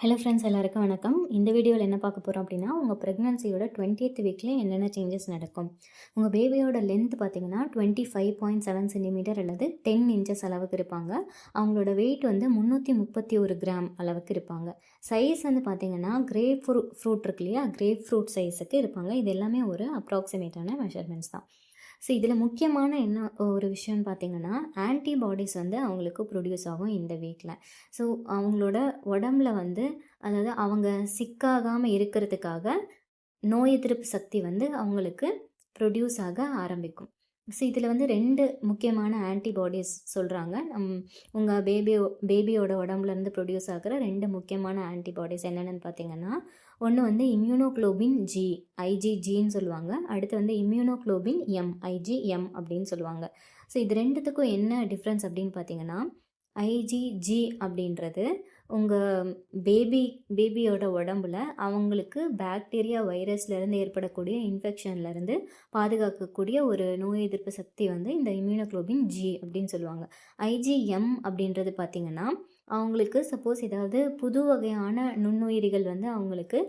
Hello friends எல்லாருக்கும் வணக்கம். இந்த வீடியோவில் என்ன பார்க்க போகிறோம் அப்படின்னா உங்கள் ப்ரெக்னன்சியோட டுவெண்ட்டியத் வீக்கில் என்னென்ன சேஞ்சஸ் நடக்கும்? உங்கள் பேபியோட லென்த் பார்த்தீங்கன்னா twenty five point seven centimetre அல்லது டென் இன்ச்சஸ் அளவுக்கு இருப்பாங்க. அவங்களோட வெயிட் வந்து முந்நூற்றி முப்பத்தி ஒரு கிராம் அளவுக்கு இருப்பாங்க. சைஸ் வந்து பார்த்தீங்கன்னா கிரேப் ஃப்ரூ ஃப்ரூட் இருக்கு இல்லையா? கிரேப் ஃப்ரூட் சைஸுக்கு இருப்பாங்க. இது எல்லாமே ஒரு அப்ராக்சிமேட்டான மெஷர்மெண்ட்ஸ் தான். ஸோ இதில் முக்கியமான என்ன ஒரு விஷயம்னு பார்த்தீங்கன்னா ஆன்டிபாடிஸ் வந்து அவங்களுக்கு ப்ரொடியூஸ் ஆகும் இந்த வீக்கில் ஸோ அவங்களோட உடம்புல வந்து அதாவது அவங்க சிக்காகாமல் இருக்கிறதுக்காக நோய் எதிர்ப்பு சக்தி வந்து அவங்களுக்கு ப்ரொடியூஸ் ஆக ஆரம்பிக்கும். ஸோ இதில் வந்து ரெண்டு முக்கியமான ஆன்டிபாடிஸ் சொல்கிறாங்க உங்கள் பேபியோ பேபியோட உடம்புலேருந்து ப்ரொடியூஸ் ஆகிற ரெண்டு முக்கியமான ஆன்டிபாடிஸ் என்னென்னு பார்த்தீங்கன்னா ஒன்று வந்து இம்யூனோக்ளோபின் ஜி ஐஜிஜின்னு சொல்லுவாங்க. அடுத்து வந்து இம்யூனோக்ளோபின் எம் ஐஜிஎம் அப்படின்னு சொல்லுவாங்க. ஸோ இது ரெண்டுத்துக்கும் என்ன டிஃப்ரென்ஸ் அப்படின்னு பார்த்தீங்கன்னா ஐஜிஜி அப்படின்றது உங்கள் பேபி பேபியோட உடம்புல அவங்களுக்கு பாக்டீரியா வைரஸ்லேருந்து ஏற்படக்கூடிய இன்ஃபெக்ஷன்லேருந்து பாதுகாக்கக்கூடிய ஒரு நோய் எதிர்ப்பு சக்தி வந்து இந்த இம்யூனோக்ளோபின் ஜி அப்படின்னு சொல்லுவாங்க. ஐஜிஎம் அப்படின்றது பார்த்திங்கன்னா அவங்களுக்கு சப்போஸ் ஏதாவது புது வகையான நுண்ணுயிரிகள் வந்து அவங்களுக்கு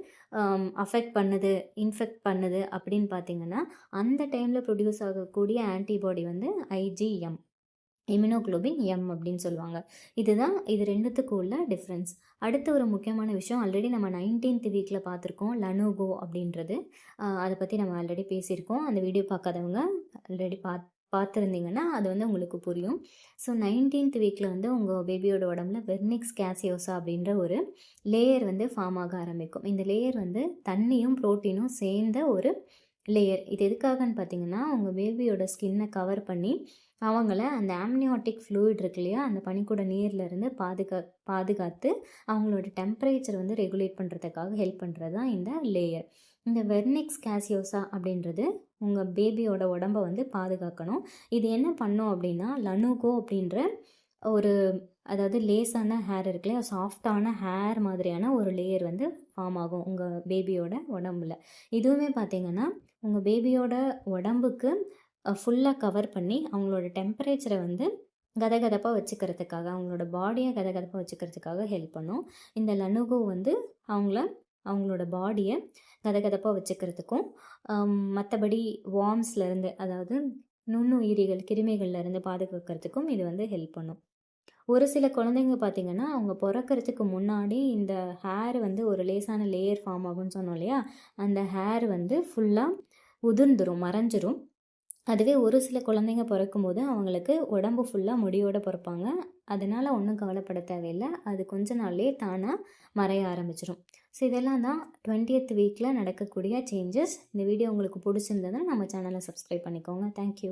அஃபெக்ட் பண்ணுது இன்ஃபெக்ட் பண்ணுது அப்படின்னு பார்த்தீங்கன்னா அந்த டைமில் ப்ரொடியூஸ் ஆகக்கூடிய ஆன்டிபாடி வந்து ஐஜிஎம் இம்யூனோக்ளோபின் எம் அப்படின்னு சொல்லுவாங்க. இதுதான் இது ரெண்டுத்துக்கும் உள்ள டிஃப்ரென்ஸ் அடுத்த ஒரு முக்கியமான விஷயம் ஆல்ரெடி நம்ம நைன்டீன்த் வீக்கில் பார்த்துருக்கோம் லனோகோ அப்படின்றது. அதை பற்றி நம்ம ஆல்ரெடி பேசியிருக்கோம். அந்த வீடியோ பார்க்காதவங்க ஆல்ரெடி பார்த்து பார்த்துருந்தீங்கன்னா அது வந்து உங்களுக்கு புரியும். ஸோ நைன்டீன்த் வீக்கில் வந்து உங்கள் பேபியோட உடம்புல வெர்னிக்ஸ் கேசியோசா அப்படின்ற ஒரு லேயர் வந்து ஃபார்ம் ஆக ஆரம்பிக்கும். இந்த லேயர் வந்து தண்ணியும் ப்ரோட்டீனும் சேர்ந்த ஒரு லேயர் இது எதுக்காகன்னு பார்த்தீங்கன்னா உங்கள் பேபியோட ஸ்கின்னை கவர் பண்ணி அவங்கள அந்த ஆம்னியாட்டிக் ஃப்ளூயிட் இருக்கு இல்லையா அந்த பனிக்கூட நீர்லேருந்து பாதுகா பாதுகாத்து அவங்களோட டெம்பரேச்சர் வந்து ரெகுலேட் பண்ணுறதுக்காக ஹெல்ப் பண்ணுறது தான் இந்த லேயர் இந்த வெர்னிக்ஸ் கேசியோசா அப்படின்றது உங்கள் பேபியோட உடம்பை வந்து பாதுகாக்கணும். இது என்ன பண்ணும் அப்படின்னா லனுகோ அப்படின்ற ஒரு அதாவது லேஸான ஹேர் இருக்கு இல்லையா சாஃப்டான ஹேர் மாதிரியான ஒரு லேயர் வந்து ஃபார்ம் ஆகும் உங்கள் பேபியோட உடம்புல. இதுவுமே பார்த்தீங்கன்னா உங்கள் பேபியோட உடம்புக்கு ஃபுல்லாக கவர் பண்ணி அவங்களோட டெம்பரேச்சரை வந்து கதகதப்பாக வச்சுக்கிறதுக்காக அவங்களோட பாடியை கதகதப்பாக வச்சுக்கிறதுக்காக ஹெல்ப் பண்ணும். இந்த லனுகோ வந்து அவங்கள அவங்களோட பாடியை கதகதப்பாக வச்சுக்கிறதுக்கும் மற்றபடி வார்ம்ஸ்லேருந்து அதாவது நுண்ணுயிரிகள் கிருமிகள்லேருந்து பாதுகாக்கிறதுக்கும் இது வந்து ஹெல்ப் பண்ணும். ஒரு சில குழந்தைங்க பார்த்திங்கன்னா அவங்க பிறக்கிறதுக்கு முன்னாடி இந்த ஹேர் வந்து ஒரு லேசான லேயர் ஃபார்ம் ஆகும்னு சொன்னோம் இல்லையா? அந்த ஹேர் வந்து ஃபுல்லாக உதிர்ந்துடும் மறைஞ்சிரும். அதுவே ஒரு சில குழந்தைங்க பிறக்கும் போது அவங்களுக்கு உடம்பு ஃபுல்லாக முடியோடு பிறப்பாங்க. அதனால் ஒன்றும் கவலைப்பட தேவையில்லை. அது கொஞ்ச நாள்லேயே தானாக மறைய ஆரம்பிச்சிடும் ஸோ இதெல்லாம் தான் டுவெண்ட்டியத் வீக்கில் நடக்கக்கூடிய சேஞ்சஸ் இந்த வீடியோ உங்களுக்கு பிடிச்சிருந்ததுன்னா நம்ம சேனலை சப்ஸ்கிரைப் பண்ணிக்கோங்க. தேங்க்யூ